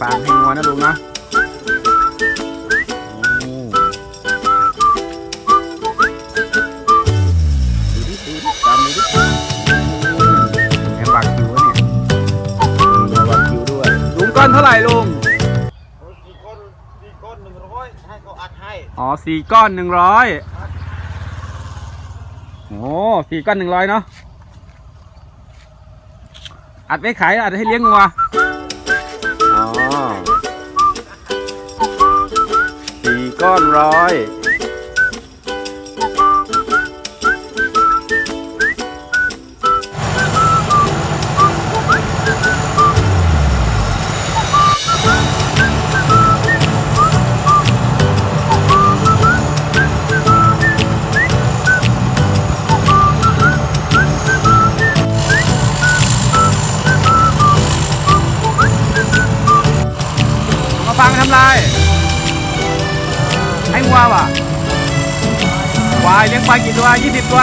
ฟางให้งัวนะลุงนะอนเท่าไหร่ลุงสี่ก้อนสี่ก้อนหนึ่งร้อยให้เขาอัดให้ อ๋อสี่ก้อนหนึ่งร้อยโอ้สี่ก้อนหนึ่งร้อยเนาะ อัดไว้ขายอัดให้เลี้ยงวัว้อนร้อย มาฟังทำลาย วัวว่ะวายเลี้ยงปลากี่ตัวยี่สิบตัว